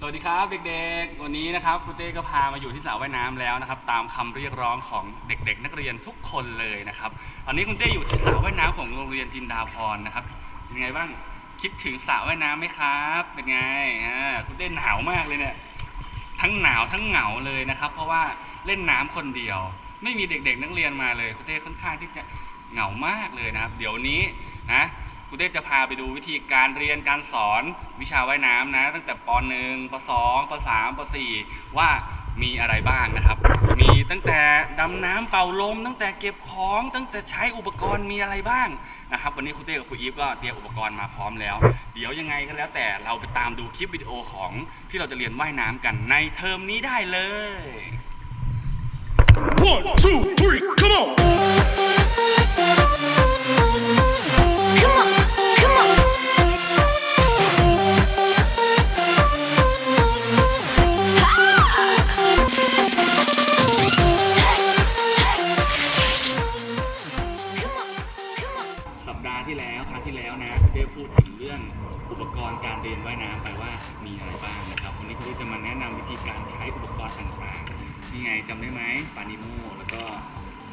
สวัสดีครับเด็กๆ วันนี้นะครับครูเต้ก็พามาอยู่ที่สระว่ายน้ำแล้วนะครับ ตามคำเรียกร้องของเด็ก ๆ นักเรียนทุกคนเลยนะครับตอนนี้คุณเต้อยู่ที่สระว่ายน้ำของโรงเรียนจินดาพรนะครับเป็นไงบ้างคิดถึงสระว่ายน้ำไหมครับ เป็นไงฮะคุณเต้หนาวมากเลยเนี่ยทั้งหนาวทั้งเหงาเลยนะครับ เพราะว่าเล่นน้ำคนเดียว ไม่มีเด็ก ๆ นักเรียนมาเลยคุณเต้ค่อนข้างที่จะเหงามากเลยนะครับ เดี๋ยวนี้นะ ครูเต้จะพาไปดูวิธีการเรียนการสอนวิชาว่ายน้ำนะ ตั้งแต่ป .1 ป .2 ป .3 ป .4 ว่ามีอะไรบ้างนะครับ มีตั้งแต่ดำน้ำเป่าลม ตั้งแต่เก็บของตั้งแต่ใช้อุปกรณ์มีอะไรบ้างนะครับ วันนี้ครูเต้กับครูอีฟก็เตรียมอุปกรณ์มาพร้อมแล้ว เดี๋ยวยังไงก็แล้วแต่เราไปตามดูคลิปวิดีโอของที่เราจะเรียนว่ายน้ำกันในเทอมนี้ได้เลย One, two, ดาห์ที่แล้วครั้งที่แล้วนะคุณได้พูดถึงเรื่องอุปกรณ์การเรียนว่ายน้ำไปว่ามีอะไรบ้างนะครับ วันนี้คุณได้จะมาแนะนำวิธีการใช้อุปกรณ์ต่างๆนี่ไงจำได้ไหมปานิโมแล้วก็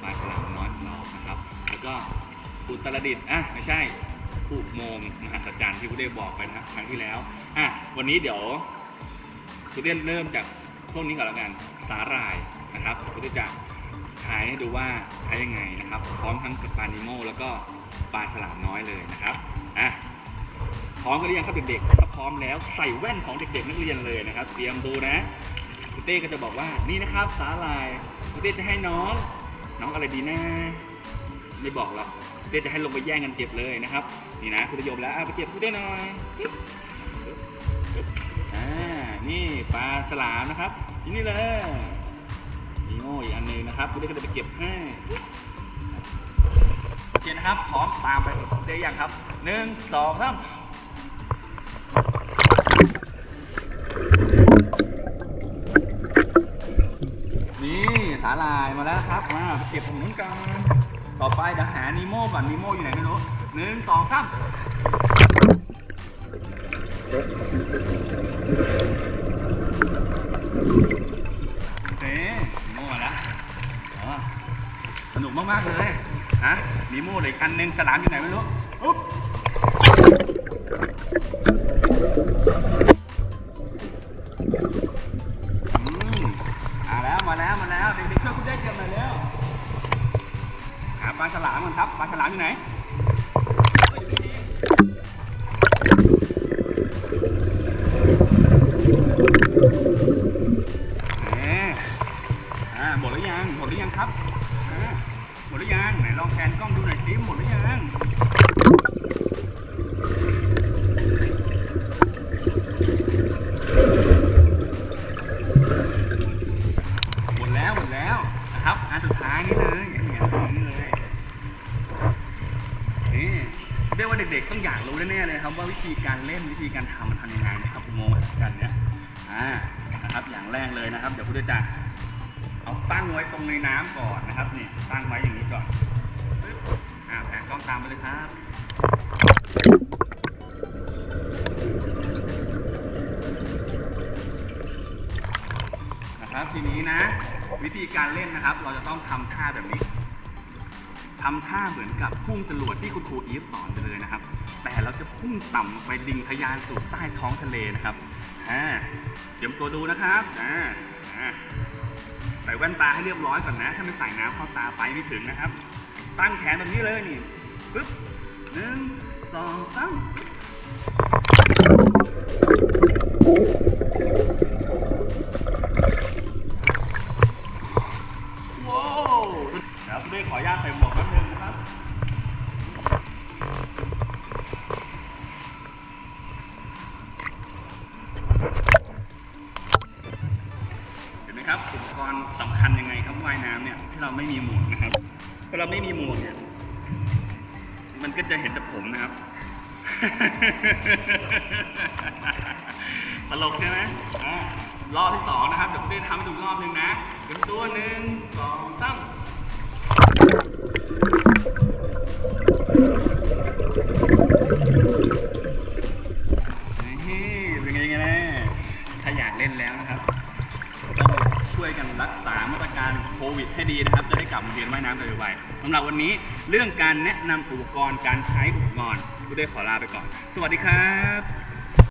ปลาฉลามน้อยของเรานะครับ แล้วก็อุตรดิตถ์อะไม่ใช่อุโมงค์มหัศจรรย์ที่คุณได้บอกไปนะครั้งที่แล้วอะวันนี้เดี๋ยวคุณได้เริ่มจากพวกนี้ก่อนแล้วกันสาหร่ายนะครับคุณได้จะ ทายให้ดูว่าใช้ยังไงนะครับ พร้อมทั้งปลานิโมแล้วก็ปลาฉลามน้อยเลยนะครับอะพร้อมกันหรือยังครับเด็กๆถ้าพร้อมแล้วใส่แว่นของเด็กๆนักเรียนเลยนะครับ เตรียมดูนะคุณเต้ก็จะบอกว่านี่นะครับสาลายคุณเต้จะให้น้อง น้องอะไรดีนะไม่บอกหรอกคุณเต้จะให้ลงไปแย่งกันเก็บเลยนะครับนี่นะคุณจะยมแล้วเอาไปเก็บคุณเต้หน่อยอ่านี่ปลาฉลามนะครับนี่เลย มีโง่อีกอันหนึงนะครับคุณเต้ก็จะไปเก็บให้โอเคนะครับ พร้อมตามไปได้ยังครับหนึ่งสองสามนี่สาลายมาแล้วครับมาไปเก็บตรงนู้นกันต่อไปเดี๋ยวหานีโม่ก่อนนีโม่อยู่ไหนไม่รู้หนึ่งสองสาม มากเลยฮะมีโม่เหลยอันหนึงสลามอยู่ไหนไม่รู้อุ๊บมมาแล้วมาแล้วมาแล้วเด็กๆช่วยคุณได้เก็บหน่อยเร็วหาปลาฉลามกันครับปลาฉลามอยู่ไหน ดหรือยังไหนลองแพนกล้องดูหน่อยสิหมดหรือยังหมดแล้วหมดแล้วนะครับอันสุดท้ายนี่เลยนี่อันนี้เลยนี่เรียกว่าเด็กๆต้องอยากรู้แน่ๆเลยครับว่าวิธีการเล่นวิธีการทำมันทำยังไงนะครับอุโมงค์กันเนี่ยอ่านะครับอย่างแรกเลยนะครับ เดี๋ยวคุณจะ เอาตั้งไว้ตรงในน้ำก่อนนะครับนี่ตั้งไว้อย่างนี้ก่อนปึ๊บอ่าแผนกล้องตามไปเลยครับนะครับทีนี้นะ วิธีการเล่นนะครับ เราจะต้องทำท่าแบบนี้ทำท่าเหมือนกับพุ่งจรวดที่คุณครูอีฟสอนไปเลยนะครับ แต่เราจะพุ่งต่ำลงไปดิ่งทะยานสู่ใต้ท้องทะเลนะครับอ่าเตรียมตัวดูนะครับอ่า ใส่แว่นตาให้เรียบร้อยก่อนนะ ถ้าไม่ใส่น้ำเข้าตาไปไม่ถึงนะครับ ตั้งแขนแบบนี้เลยนี่ปึ๊บหนึ่งสองสามายน้ำเนี่ยที่เราไม่มีหมวกนะครับถ้าเราไม่มีหมวกเนี่ยมันก็จะเห็นแต่ผมนะครับตลกใช่ไหมอ่ารอบที่สองนะครับเดี๋ยวผมจะทำให้ดูรอบหนึ่งนะเป็นตัวหนึ่งสองสามามาตรการโควิดให้ดีนะครับ จะได้กลับมาเรียนว่ายน้ำโดยไวๆสำหรับวันนี้เรื่องการแนะนำอุปกรณ์การใช้อุปกรณ์กูได้ขอลาไปก่อน สวัสดีครับ